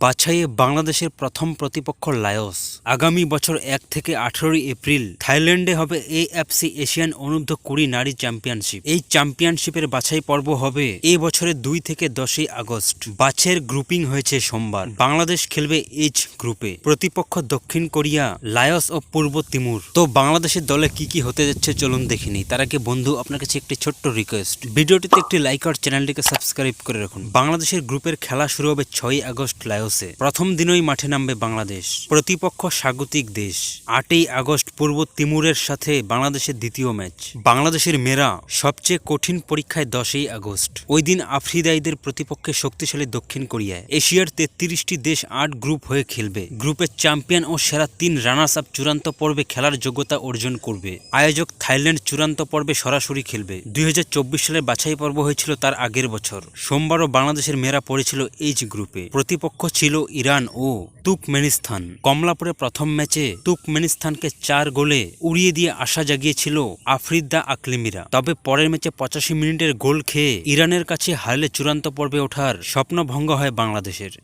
বাছাইয়ে বাংলাদেশের প্রথম প্রতিপক্ষ লায়স। আগামী বছর এক থেকে আঠারোই এপ্রিল থাইল্যান্ডে হবে এএফসি এশিয়ান অনূর্ধ্ব কুড়ি নারী চ্যাম্পিয়নশিপ। এই চ্যাম্পিয়নশিপের বাছাই পর্ব হবে এই বছরের দুই থেকে দশই আগস্ট। বাছের গ্রুপিং হয়েছে সোমবার। বাংলাদেশ খেলবে এইচ গ্রুপে। প্রতিপক্ষ দক্ষিণ কোরিয়া, লায়স ও পূর্ব তিমুর। তো বাংলাদেশের দলে কি কি হতে যাচ্ছে চলুন দেখিনি তার আগে বন্ধু, আপনার কাছে একটি ছোট্ট রিকোয়েস্ট ভিডিওটিতে একটি লাইক আর চ্যানেলটিকে সাবস্ক্রাইব করে রাখুন। বাংলাদেশের গ্রুপের খেলা শুরু হবে ছয়ই আগস্ট লায়োসে প্রথম দিনই মাঠে নামবে বাংলাদেশ। প্রতিপক্ষ স্বাগতিক দেশ। আটই আগস্ট পূর্ব তিমুরের সাথে বাংলাদেশের দ্বিতীয় ম্যাচ। বাংলাদেশের মেয়েরা সবচেয়ে কঠিন পরীক্ষায় দশই আগস্ট। ওই দিন আফ্রিদাইদের প্রতিপক্ষে শক্তিশালী দক্ষিণ কোরিয়ায়। এশিয়ার তেত্রিশটি দেশ আট গ্রুপ হয়ে খেলবে। গ্রুপের চ্যাম্পিয়ন ও সেরা তিন রানার্স আপ চূড়ান্ত পর্বে খেলার যোগ্যতা অর্জন করবে। আয়োজক থাইল্যান্ড চূড়ান্ত পর্বে সরাসরি খেলবে। দুই হাজার চব্বিশ সালের বাছাই পর্ব হয়েছিল তার আগের বছর। সোমবারও বাংলাদেশের মেয়েরা পড়েছিল এইচ গ্রুপে। প্রতিপক্ষ ছিল ইরান ও তুকমেনিস্তান কমলাপুরে প্রথম ম্যাচে তুকমেনিস্তানকে চার গোলে উড়িয়ে দিয়ে আশা জাগিয়েছিল আফ্রিদা আকলিমিরা। তবে পরের ম্যাচে পঁচাশি মিনিটের গোল খেয়ে ইরানের কাছে হারলে চূড়ান্ত পর্বে ওঠার স্বপ্নভঙ্গ হয় বাংলাদেশের।